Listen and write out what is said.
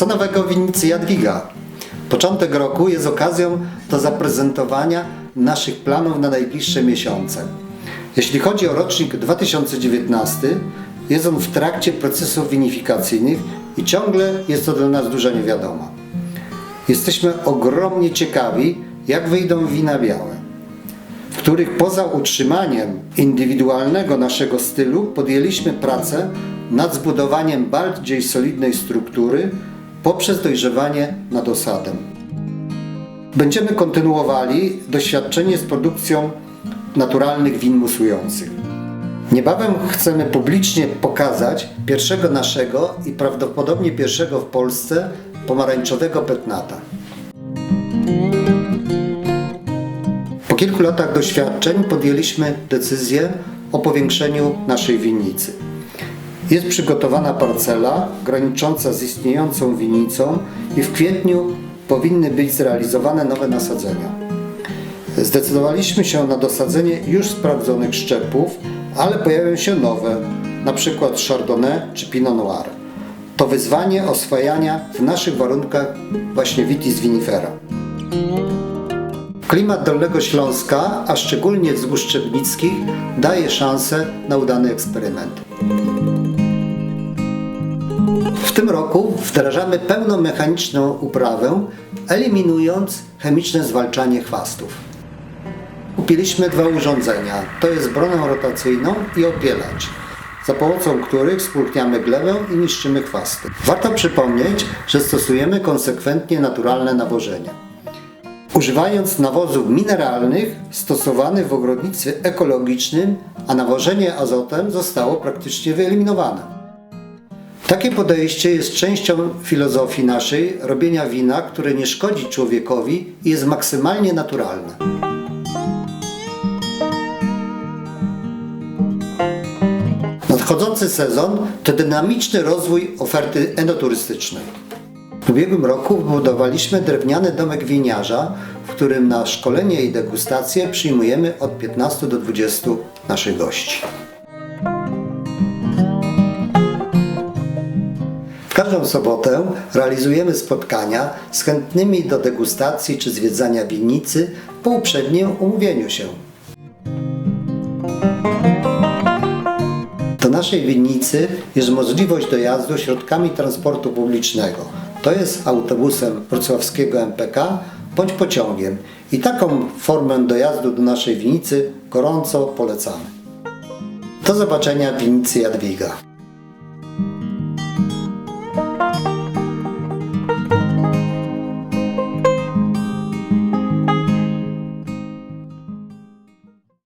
Co nowego w winnicy Jadwiga? Początek roku jest okazją do zaprezentowania naszych planów na najbliższe miesiące. Jeśli chodzi o rocznik 2019, jest on w trakcie procesów winifikacyjnych i ciągle jest to dla nas duża niewiadoma. Jesteśmy ogromnie ciekawi, jak wyjdą wina białe, w których poza utrzymaniem indywidualnego naszego stylu podjęliśmy pracę nad zbudowaniem bardziej solidnej struktury poprzez dojrzewanie nad osadem. Będziemy kontynuowali doświadczenie z produkcją naturalnych win musujących. Niebawem chcemy publicznie pokazać pierwszego naszego i prawdopodobnie pierwszego w Polsce pomarańczowego petnata. Po kilku latach doświadczeń podjęliśmy decyzję o powiększeniu naszej winnicy. Jest przygotowana parcela granicząca z istniejącą winnicą i w kwietniu powinny być zrealizowane nowe nasadzenia. Zdecydowaliśmy się na dosadzenie już sprawdzonych szczepów, ale pojawią się nowe, przykład Chardonnay czy Pinot Noir. To wyzwanie oswajania w naszych warunkach właśnie Vitis vinifera. Klimat Dolnego Śląska, a szczególnie wzgórz Szczebnickich, daje szansę na udany eksperyment. Tym roku wdrażamy pełnomechaniczną uprawę, eliminując chemiczne zwalczanie chwastów. Kupiliśmy dwa urządzenia, to jest bronę rotacyjną i opielacz, za pomocą których spulchniamy glebę i niszczymy chwasty. Warto przypomnieć, że stosujemy konsekwentnie naturalne nawożenie. Używając nawozów mineralnych stosowanych w ogrodnictwie ekologicznym, a nawożenie azotem zostało praktycznie wyeliminowane. Takie podejście jest częścią filozofii naszej robienia wina, które nie szkodzi człowiekowi i jest maksymalnie naturalne. Nadchodzący sezon to dynamiczny rozwój oferty enoturystycznej. W ubiegłym roku wybudowaliśmy drewniany domek winiarza, w którym na szkolenie i degustacje przyjmujemy od 15 do 20 naszych gości. Każdą sobotę realizujemy spotkania z chętnymi do degustacji czy zwiedzania winnicy po uprzednim umówieniu się. Do naszej winnicy jest możliwość dojazdu środkami transportu publicznego. To jest autobusem wrocławskiego MPK bądź pociągiem. I taką formę dojazdu do naszej winnicy gorąco polecamy. Do zobaczenia w winnicy Jadwiga.